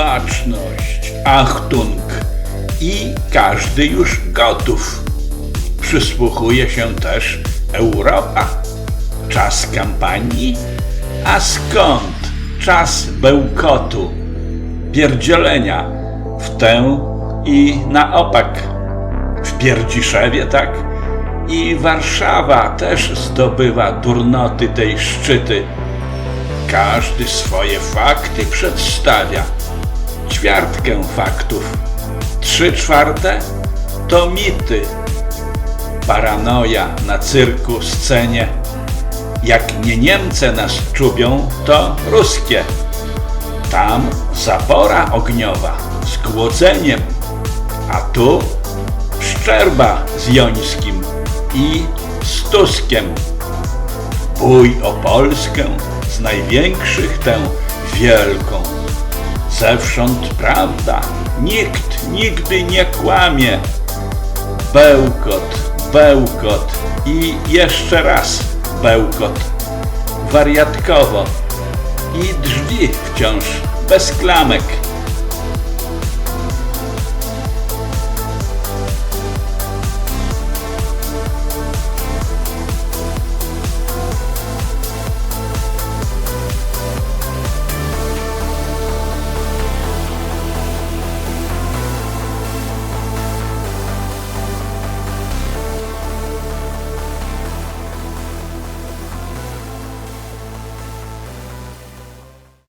Baczność, Achtung i każdy już gotów. Przysłuchuje się też Europa. Czas kampanii? A skąd czas bełkotu? Pierdzielenia w tę i na opak. W Pierdziszewie, tak? I Warszawa też zdobywa durnoty tej szczyty. Każdy swoje fakty przedstawia. Ćwiartkę faktów. Trzy czwarte to mity. Paranoja na cyrku scenie. Jak nie Niemcy nas czubią, to ruskie. Tam zapora ogniowa z głodzeniem, a tu Szczerba z Jońskim i z Tuskiem. Bój o Polskę z największych tę wielką. Zewsząd prawda, nikt nigdy nie kłamie. Bełkot, bełkot i jeszcze raz bełkot. Wariatkowo i drzwi wciąż bez klamek.